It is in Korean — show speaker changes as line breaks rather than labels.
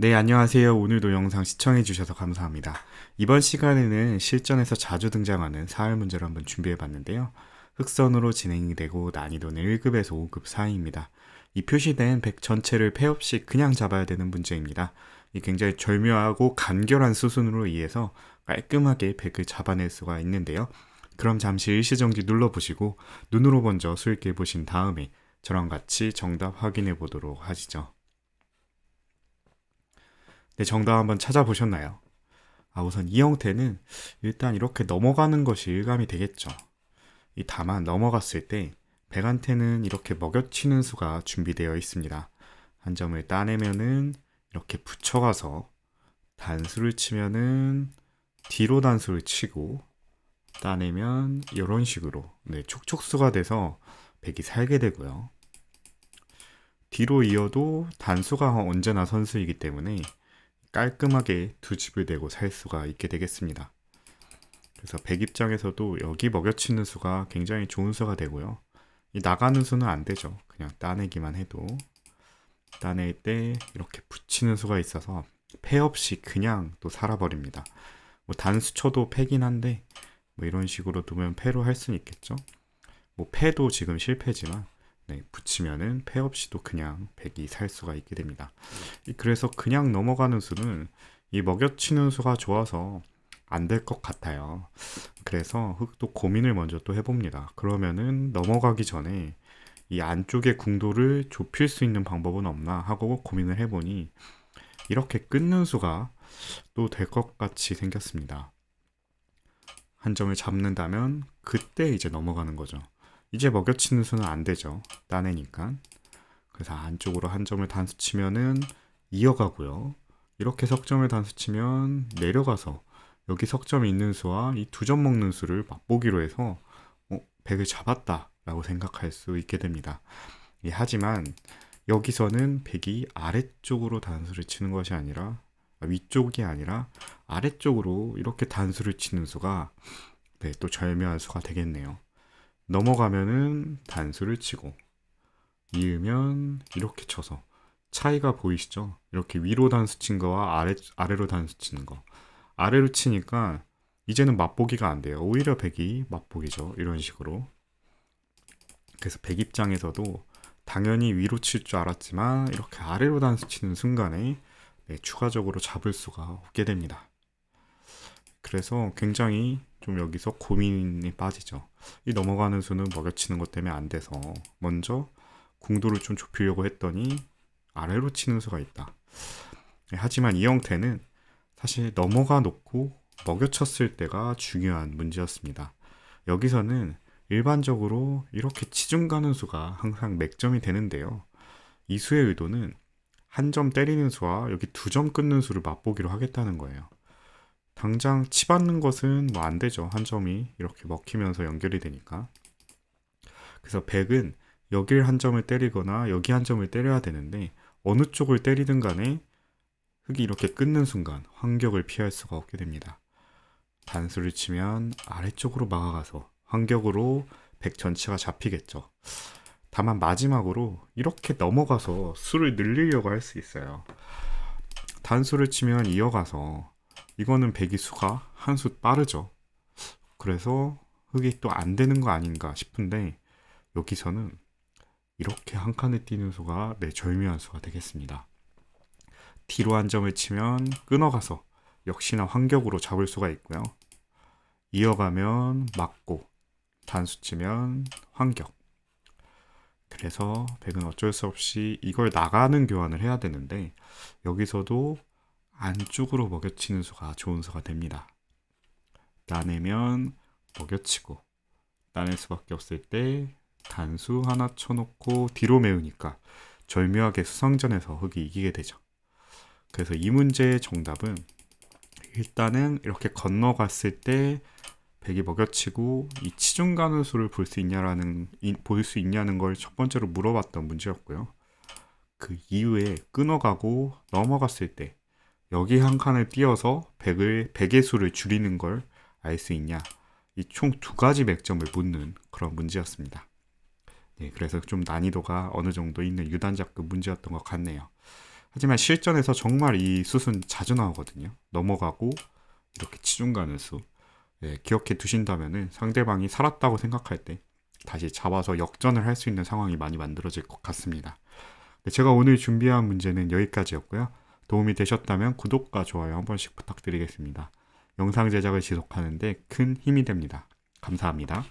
네, 안녕하세요. 오늘도 영상 시청해주셔서 감사합니다. 이번 시간에는 실전에서 자주 등장하는 사활 문제를 한번 준비해봤는데요. 흑선으로 진행이 되고 난이도는 1급에서 5급 사이입니다. 이 표시된 100 전체를 패 없이 그냥 잡아야 되는 문제입니다. 이 굉장히 절묘하고 간결한 수순으로 의해서 깔끔하게 100을 잡아낼 수가 있는데요. 그럼 잠시 일시정지 눌러보시고 눈으로 먼저 수익해 보신 다음에 저랑 같이 정답 확인해 보도록 하시죠. 네, 정답 한번 찾아보셨나요? 아, 우선 이 형태는 일단 이렇게 넘어가는 것이 일감이 되겠죠. 이 다만 넘어갔을 때 백한테는 이렇게 먹여치는 수가 준비되어 있습니다. 한 점을 따내면은 이렇게 붙여가서 단수를 치면은 뒤로 단수를 치고 따내면 이런 식으로 네, 촉촉수가 돼서 백이 살게 되고요. 뒤로 이어도 단수가 언제나 선수이기 때문에 깔끔하게 두 집을 내고 살 수가 있게 되겠습니다. 그래서 백 입장에서도 여기 먹여치는 수가 굉장히 좋은 수가 되고요. 이 나가는 수는 안 되죠. 그냥 따내기만 해도 따낼 때 이렇게 붙이는 수가 있어서 패 없이 그냥 또 살아버립니다. 뭐 단수 쳐도 패긴 한데 뭐 이런 식으로 두면 패로 할 수는 있겠죠. 뭐 패도 지금 실패지만 네, 붙이면은 패 없이도 그냥 백이 살 수가 있게 됩니다. 그래서 그냥 넘어가는 수는 이 먹여치는 수가 좋아서 안 될 것 같아요. 그래서 흑도 고민을 먼저 또 해봅니다. 그러면은 넘어가기 전에 이 안쪽의 궁도를 좁힐 수 있는 방법은 없나 하고 고민을 해보니 이렇게 끊는 수가 또 될 것 같이 생겼습니다. 한 점을 잡는다면 그때 이제 넘어가는 거죠. 이제 먹여치는 수는 안 되죠. 따내니까. 그래서 안쪽으로 한 점을 단수 치면은 이어가고요. 이렇게 석점을 단수 치면 내려가서 여기 석점이 있는 수와 이 두 점 먹는 수를 맛보기로 해서 어, 100을 잡았다 라고 생각할 수 있게 됩니다. 예, 하지만 여기서는 100이 아래쪽으로 단수를 치는 것이 아니라 아, 위쪽이 아니라 아래쪽으로 이렇게 단수를 치는 수가 네, 또 절묘한 수가 되겠네요. 넘어가면은 단수를 치고 이으면 이렇게 쳐서 차이가 보이시죠? 이렇게 위로 단수 친 거와 아래, 아래로 단수 치는 거. 아래로 치니까 이제는 맛보기가 안 돼요. 오히려 백이 맛보기죠. 이런 식으로. 그래서 백 입장에서도 당연히 위로 칠 줄 알았지만 이렇게 아래로 단수 치는 순간에 네, 추가적으로 잡을 수가 없게 됩니다. 그래서 굉장히 좀 여기서 고민이 빠지죠. 이 넘어가는 수는 먹여치는 것 때문에 안 돼서 먼저 궁도를 좀 좁히려고 했더니 아래로 치는 수가 있다. 네, 하지만 이 형태는 사실 넘어가 놓고 먹여쳤을 때가 중요한 문제였습니다. 여기서는 일반적으로 이렇게 치중 가는 수가 항상 맥점이 되는데요. 이 수의 의도는 한 점 때리는 수와 여기 두 점 끊는 수를 맛보기로 하겠다는 거예요. 당장 치받는 것은 뭐 안 되죠. 한 점이 이렇게 먹히면서 연결이 되니까. 그래서 100은 여길 한 점을 때리거나 여기 한 점을 때려야 되는데 어느 쪽을 때리든 간에 흙이 이렇게 끊는 순간 환격을 피할 수가 없게 됩니다. 단수를 치면 아래쪽으로 막아가서 환격으로 100 전체가 잡히겠죠. 다만 마지막으로 이렇게 넘어가서 수를 늘리려고 할 수 있어요. 단수를 치면 이어가서 이거는 배기수가 한 수 빠르죠. 그래서 흙이 또 안 되는 거 아닌가 싶은데 여기서는 이렇게 한 칸에 뛰는 수가 내 네, 절묘한 수가 되겠습니다. 뒤로 한 점을 치면 끊어가서 역시나 환격으로 잡을 수가 있고요. 이어가면 맞고 단수 치면 환격. 그래서 백은 어쩔 수 없이 이걸 나가는 교환을 해야 되는데 여기서도 안쪽으로 먹여치는 수가 좋은 수가 됩니다. 따내면 먹여치고 따낼 수밖에 없을 때 단수 하나 쳐놓고 뒤로 메우니까 절묘하게 수성전에서 흙이 이기게 되죠. 그래서 이 문제의 정답은 일단은 이렇게 건너갔을 때 백이 먹여치고 이 치중 가는 수를 볼 수 있냐라는 볼 수 있냐는 걸 첫 번째로 물어봤던 문제였고요. 그 이후에 끊어가고 넘어갔을 때 여기 한 칸을 띄어서 100을 100의 수를 줄이는 걸 알 수 있냐? 이 총 두 가지 맥점을 묻는 그런 문제였습니다. 네, 그래서 좀 난이도가 어느 정도 있는 유단자급 문제였던 것 같네요. 하지만 실전에서 정말 이 숫은 자주 나오거든요. 넘어가고 이렇게 치중 가는 수. 예, 기억해 두신다면은 상대방이 살았다고 생각할 때 다시 잡아서 역전을 할 수 있는 상황이 많이 만들어질 것 같습니다. 네, 제가 오늘 준비한 문제는 여기까지였고요. 도움이 되셨다면 구독과 좋아요 한 번씩 부탁드리겠습니다. 영상 제작을 지속하는데 큰 힘이 됩니다. 감사합니다.